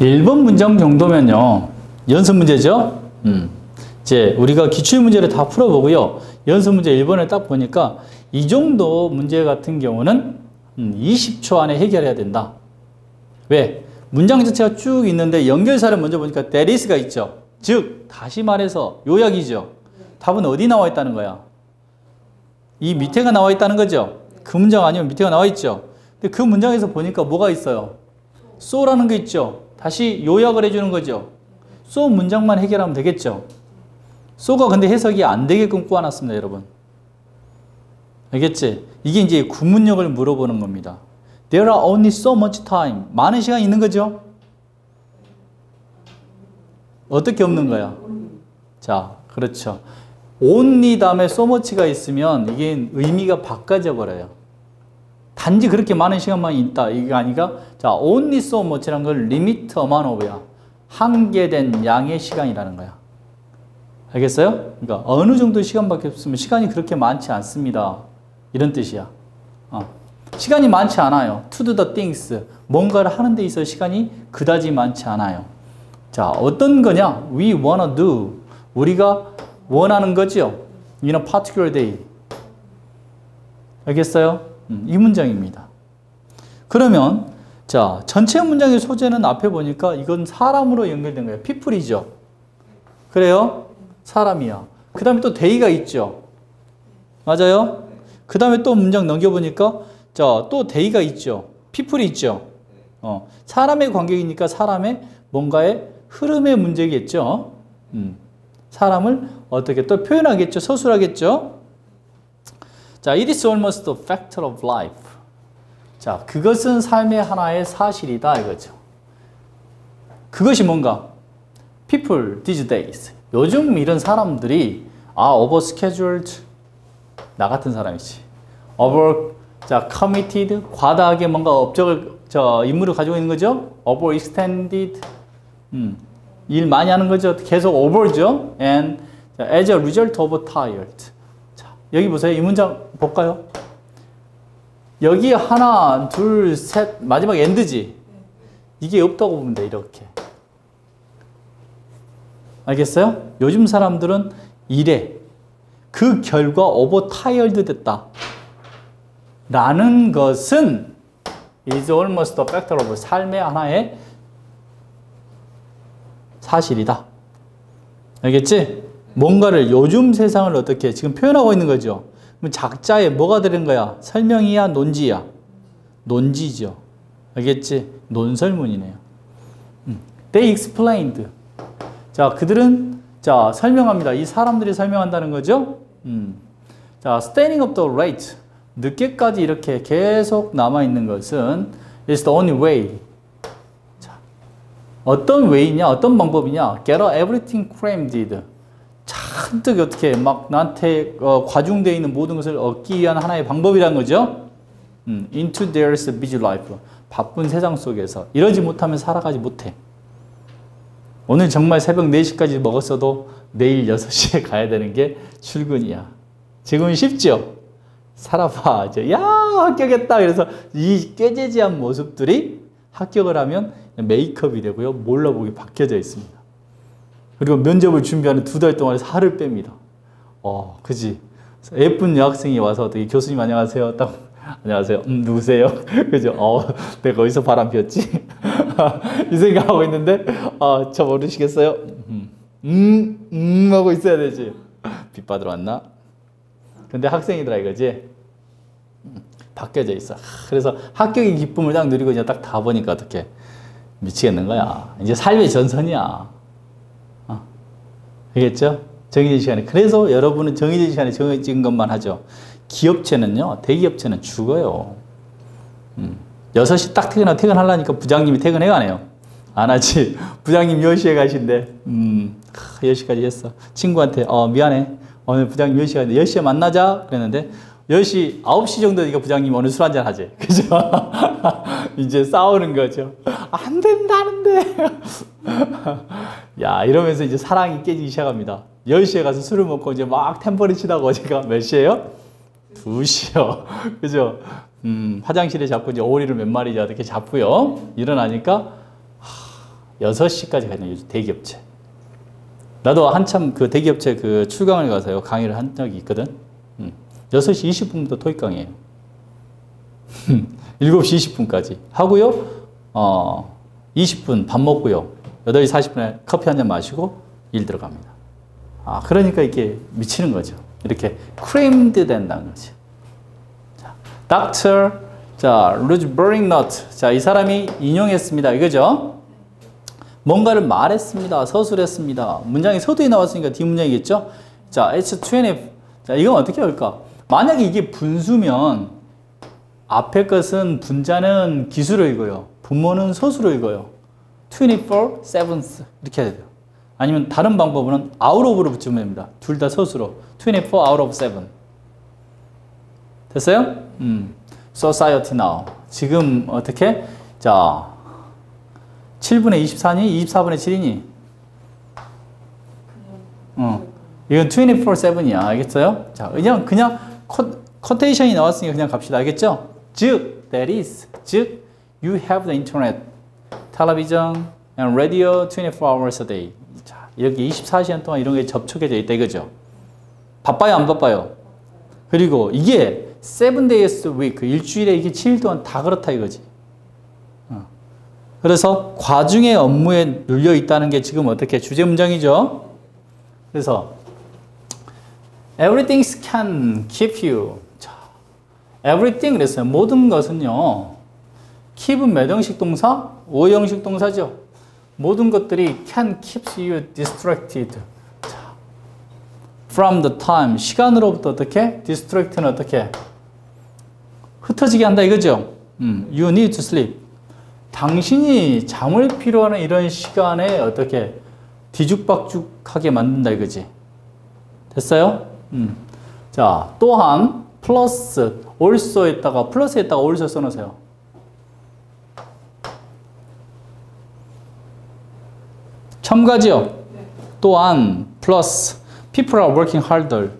1번 문장 정도면요. 연습 문제죠? 음. 이제 우리가 기출 문제를 다 풀어보고요. 연습 문제 1번을 딱 보니까 이 정도 문제 같은 경우는 20초 음, 안에 해결해야 된다. 왜? 문장 자체가 쭉 있는데 연결사를 먼저 보니까 there is가 있죠. 즉, 다시 말해서 요약이죠. 답은 어디 나와 있다는 거야? 이 밑에가 나와 있다는 거죠. 그 문장 아니면 밑에가 나와 있죠. 근데 그 문장에서 보니까 뭐가 있어요? so라는 게 있죠. 다시 요약을 해주는 거죠. so 문장만 해결하면 되겠죠. so가 근데 해석이 안 되게끔 꼬아놨습니다, 여러분. 알겠지? 이게 이제 구문력을 물어보는 겁니다. There are only so much time. 많은 시간이 있는 거죠? 어떻게 없는 거야? 자, 그렇죠. only 다음에 so much가 있으면 이게 의미가 바꿔져 버려요. 단지 그렇게 많은 시간만 있다. 이게 아니라, 자, only so much라는 걸 limit amount of야. 한계된 양의 시간이라는 거야. 알겠어요? 그러니까 어느 정도 시간밖에 없으면 시간이 그렇게 많지 않습니다. 이런 뜻이야. 어. 시간이 많지 않아요. To do the things. 뭔가를 하는 데 있어 시간이 그다지 많지 않아요. 자, 어떤 거냐? We wanna do. 우리가 원하는 거죠. In a particular day. 알겠어요? 음, 이 문장입니다. 그러면 자, 전체 문장의 소재는 앞에 보니까 이건 사람으로 연결된 거예요. people이죠. 그래요? 사람이야. 그 다음에 또 day가 있죠. 맞아요? 그 다음에 또 문장 넘겨보니까 자, 또 day가 있죠. people이 있죠. 어, 사람의 관계이니까 사람의 뭔가의 흐름의 문제겠죠. 음, 사람을 어떻게 또 표현하겠죠. 서술하겠죠. 자, it is almost a factor of life. 자, 그것은 삶의 하나의 사실이다 이거죠. 그것이 뭔가? People these days. 요즘 이런 사람들이 아, overscheduled 나 같은 사람이지. over 자, committed 과다하게 뭔가 업적을 저 임무를 가지고 있는 거죠. overextended 음, 일 많이 하는 거죠. 계속 over죠. and as a result of tired. 자, 여기 보세요. 이 문장 볼까요? 여기 하나, 둘, 셋, 마지막 엔드지. 이게 없다고 보면 돼, 이렇게. 알겠어요? 요즘 사람들은 일에 그 결과 오버 타이얼드 됐다. 라는 것은 is almost a factor of 삶의 하나의 사실이다. 알겠지? 뭔가를 요즘 세상을 어떻게 지금 표현하고 있는 거죠. 그럼 작자에 뭐가 들은 거야? 설명이야, 논지야? 논지죠. 알겠지? 논설문이네요. 음. They explained. 자, 그들은 자 설명합니다. 이 사람들이 설명한다는 거죠. 음. 자, standing up the late. 늦게까지 이렇게 계속 남아 있는 것은 is the only way. 자, 어떤 way냐? 어떤 방법이냐? Get everything crammed. 잔뜩 어떻게 막 나한테 어, 과중되어 있는 모든 것을 얻기 위한 하나의 방법이란 거죠. 음, into their busy life. 바쁜 세상 속에서 이러지 못하면 살아가지 못해. 오늘 정말 새벽 4시까지 먹었어도 내일 6시에 가야 되는 게 출근이야. 지금은 쉽죠? 살아봐. 이제, 야, 합격했다. 그래서 이 깨재지한 모습들이 합격을 하면 메이크업이 되고요. 몰라보기 바뀌어져 있습니다. 그리고 면접을 준비하는 두 달 동안에 살을 뺍니다. 어, 그지? 예쁜 여학생이 와서 어떻게 교수님 안녕하세요. 딱 안녕하세요. 음, 누구세요? 그죠? 어, 내가 어디서 바람 피웠지? 이 생각하고 있는데, 어, 저 모르시겠어요? 음, 음, 음, 하고 있어야 되지. 빚 받으러 왔나? 근데 학생이더라 이거지? 음, 바뀌어져 있어. 그래서 합격의 기쁨을 딱 누리고 이제 딱 다 보니까 어떻게 미치겠는 거야. 이제 삶의 전선이야. 어. 알겠죠? 정해진 시간에. 그래서 여러분은 정해진 시간에 정해진 것만 하죠. 기업체는요, 대기업체는 죽어요. 음. 6시 딱 퇴근하, 퇴근하려니까 부장님이 퇴근해 가네요. 안 하지. 부장님 10시에 가신대. 음, 10시까지 했어. 친구한테, 어, 미안해. 오늘 부장님 10시에 가는데 10시에 만나자. 그랬는데, 10시, 9시 정도 되니까 부장님 오늘 술 한잔 하지. 그죠? 이제 싸우는 거죠. 안 된다는데. 야, 이러면서 이제 사랑이 깨지기 시작합니다. 10시에 가서 술을 먹고 이제 막 템퍼리 치다가 어제가 몇 시에요? 2시요. 그죠? 음, 화장실에 잡고 이제 오리를 몇 마리 이렇게 잡고요. 일어나니까, 하, 6시까지 가는 요즘 대기업체. 나도 한참 그 대기업체 그 출강을 가서요. 강의를 한 적이 있거든. 음. 6시 20분부터 토익 강의에요. 7시 20분까지 하고요. 어, 20분 밥 먹고요. 8시 40분에 커피 한 잔 마시고 일 들어갑니다. 아, 그러니까 이게 미치는 거죠. 이렇게 크레임드 된다는 거죠. 자, Dr. 자, 루즈 버링넛. 자, 이 사람이 인용했습니다. 이거죠? 뭔가를 말했습니다. 서술했습니다. 문장이 서두에 나왔으니까 뒷문장이겠죠? 자, it's 20. 자, 이건 어떻게 할까? 만약에 이게 분수면 앞에 것은 분자는 기수로 읽어요. 분모는 소수로 읽어요. 24 sevenths 이렇게 해야 돼요. 아니면 다른 방법은 out of로 붙이면 됩니다. 둘 다 소수로. 24 out of 7. 됐어요? 음. society now. 지금 어떻게? 자, 7분의 24니? 24분의 7이니? 어. 이건 24, 7이야. 알겠어요? 자, 그냥, 그냥, 코, 코테이션이 나왔으니까 그냥 갑시다. 알겠죠? 즉, that is. 즉, you have the internet, television, and radio 24 hours a day. 자, 이렇게 24시간 동안 이런 게 접촉해져 있다 이거죠. 바빠요, 안 바빠요? 그리고 이게 seven days a week, 일주일에 이게 7일 동안 다 그렇다 이거지. 어. 그래서 과중의 업무에 눌려 있다는 게 지금 어떻게 주제 문장이죠. 그래서 everything can keep you. 자, everything 그랬어요. 모든 것은요. keep은 몇 형식 동사? 5형식 동사죠. 모든 것들이 can keep you distracted. 자, from the time 시간으로부터 어떻게? distract는 어떻게? 흩어지게 한다 이거죠. 음, you need to sleep. 당신이 잠을 필요하는 이런 시간에 어떻게 뒤죽박죽하게 만든다 이거지. 됐어요? 음. 자, 또한 플러스 also에다가 플러스에다가 also 써놓으세요. 첨가지요. 또한 플러스 people are working harder.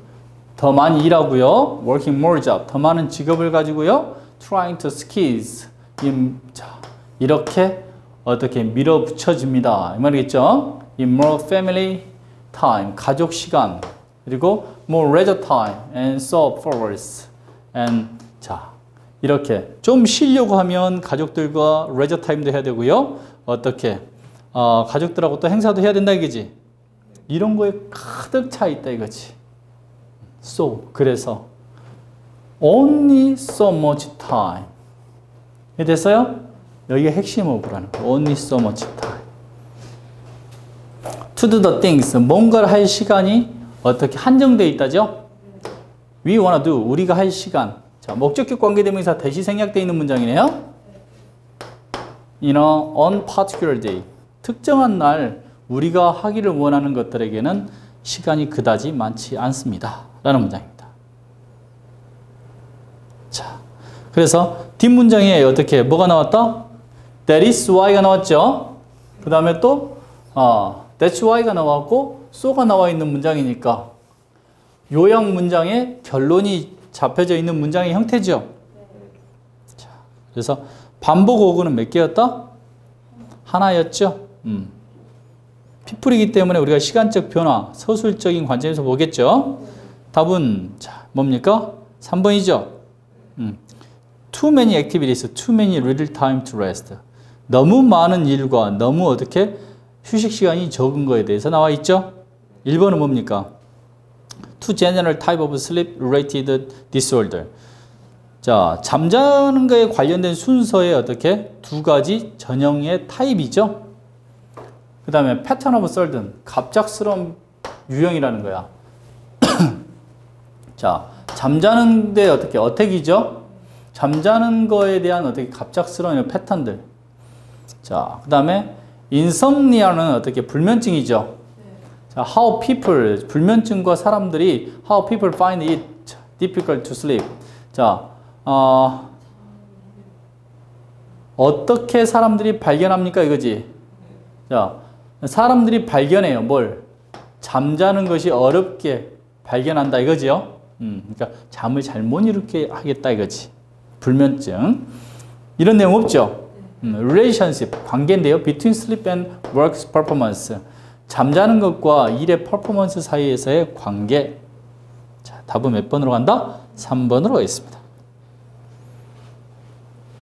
더 많이 일하고요. working more job. 더 많은 직업을 가지고요. trying to squeeze. 이렇게 어떻게 밀어붙여집니다. 이 말이겠죠? in more family time. 가족 시간. 그리고 more leisure time and so forth. and 자, 이렇게 좀 쉬려고 하면 가족들과 레저 타임도 해야 되고요. 어떻게 어, 가족들하고 또 행사도 해야 된다 이거지. 이런 거에 가득 차 있다 이거지. So 그래서 only so much time. 이 됐어요? 여기가 핵심 어구라는 거. only so much time. to do the things 뭔가를 할 시간이 어떻게 한정되어 있다죠? we wanna do 우리가 할 시간. 자, 목적격 관계대명사 대시 생략되어 있는 문장이네요. in a on particular day. 특정한 날 우리가 하기를 원하는 것들에게는 시간이 그다지 많지 않습니다. 라는 문장입니다. 자, 그래서 뒷문장에 어떻게 뭐가 나왔다? That is why가 나왔죠. 그 다음에 또 어, That's why가 나왔고 so가 나와 있는 문장이니까 요약 문장에 결론이 잡혀져 있는 문장의 형태죠. 자, 그래서 반복 어구는 몇 개였다? 하나였죠. 음. 피플이기 때문에 우리가 시간적 변화, 서술적인 관점에서 보겠죠. 답은 자, 뭡니까? 3번이죠. 음. Too many activities, too many little time to rest. 너무 많은 일과 너무 어떻게 휴식 시간이 적은 거에 대해서 나와 있죠. 1번은 뭡니까? Two general type of sleep related disorder. 자, 잠자는 거에 관련된 순서에 어떻게 두 가지 전형의 타입이죠. 그 다음에 패턴 오브 썰든 갑작스러운 유형이라는 거야. 자, 잠자는데 어떻게 어택이죠? 잠자는 거에 대한 어떻게 갑작스러운 패턴들. 자, 그 다음에 인썸니아는 어떻게 불면증이죠. 자, how people 불면증과 사람들이 how people find it difficult to sleep. 자, 어, 어떻게 사람들이 발견합니까 이거지. 자, 사람들이 발견해요. 뭘? 잠자는 것이 어렵게 발견한다 이거지요. 음, 그러니까 잠을 잘 못 이루게 하겠다 이거지. 불면증. 이런 내용 없죠? 음, relationship 관계인데요. between sleep and work performance. 잠자는 것과 일의 퍼포먼스 사이에서의 관계. 자, 답은 몇 번으로 간다? 3번으로 가겠습니다.